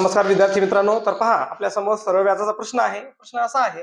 नमस्कार विद्यार्थी मित्रांनो. तर पहा आपल्यासमोर सर्व व्याजाचा प्रश्न आहे. प्रश्न असा आहे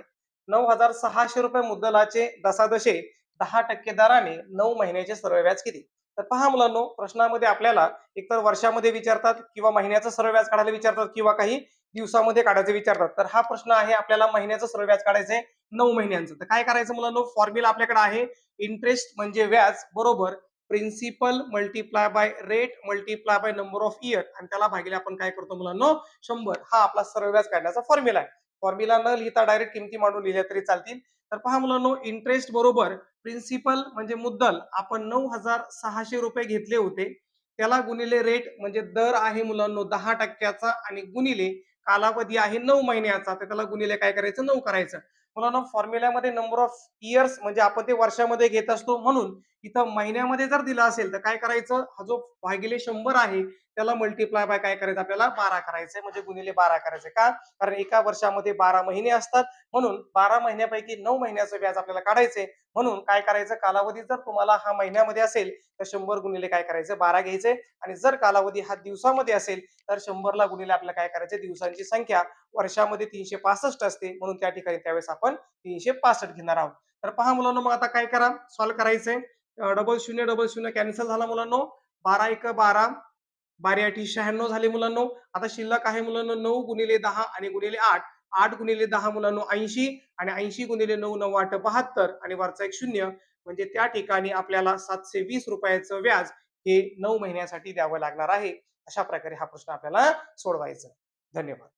नऊ हजार सहाशे रुपये मुद्दलाचे दशादशे दहा टक्के दराने नऊ महिन्याचे सर्व व्याज किती? तर पहा मुलांनो प्रश्नामध्ये आपल्याला एकतर वर्षामध्ये विचारतात किंवा महिन्याचं सर्व व्याज काढायला विचारतात किंवा काही दिवसामध्ये काढायचे विचारतात. तर हा प्रश्न आहे आपल्याला महिन्याचं सर्व व्याज काढायचं आहे नऊ महिन्यांचं. तर काय करायचं मुलांनो? फॉर्म्युला आपल्याकडे आहे इंटरेस्ट म्हणजे व्याज बरोबर principal multiply by rate multiply by number of year आणि त्याला भागिले आपण काय करतो मुलांनो? शंभर. हा आपला सर्व व्याज काढण्याचा फॉर्म्युला आहे. फॉर्म्युला न लिहिता डायरेक्ट किमती मांडून लिहिल्या तरी चालतील. तर पहा मुलांनो इंटरेस्ट बरोबर प्रिन्सिपल म्हणजे मुद्दल. आपण नऊ हजार सहाशे रुपये घेतले होते. त्याला गुणिले रेट म्हणजे दर आहे मुलांनो दहा टक्क्याचा आणि गुणिले कालावधी आहे नऊ महिन्याचा. तर त्याला गुणिले काय करायचं? नऊ करायचं. मुलांना फॉर्म्युल्यामध्ये नंबर ऑफ इयर्स म्हणजे आपण ते वर्षामध्ये घेत असतो. म्हणून इथं महिन्यामध्ये जर दिला असेल तर काय करायचं? हा जो भागिले शंभर आहे त्याला मल्टिप्लाय बाय काय करायचं? आपल्याला बारा करायचंय म्हणजे गुणिले बारा करायचंय. का? कारण एका वर्षामध्ये बारा महिने असतात. म्हणून बारा महिन्यापैकी नऊ महिन्याचं व्याज आपल्याला काढायचंय. म्हणून काय करायचं? कालावधी जर तुम्हाला हा महिन्यामध्ये असेल तर शंभर गुणिले काय करायचं? बारा घ्यायचे आणि जर कालावधी हा दिवसामध्ये असेल तर शंभरला गुणिले आपल्याला काय करायचे दिवसांची संख्या. वर्षामध्ये तीनशे पासष्ट असते. म्हणून त्या ठिकाणी त्यावेळेस आपण तीनशे पासष्ट घेणार आहोत. तर पहा मुलांनो मग आता काय करा? सॉल्व्ह करायचंय. डबल शून्य डबल शून्य कॅन्सल झाला मुलांनो. बारा एक बारा. बारा आठी शहाण्णव झाले मुलांनो. आता शिल्लक आहे मुलांनो नऊ गुणिले दहा आणि गुणिले आठ. आठ गुणिले दहा मुलांनो ऐंशी आणि ऐंशी गुणिले नऊ नऊ आठ बहात्तर आणि वरचा एक शून्य. म्हणजे त्या ठिकाणी आपल्याला सातशे वीस रुपयाचं व्याज हे नऊ महिन्यासाठी द्यावं लागणार आहे. अशा प्रकारे हा प्रश्न आपल्याला सोडवायचा धन्यवाद.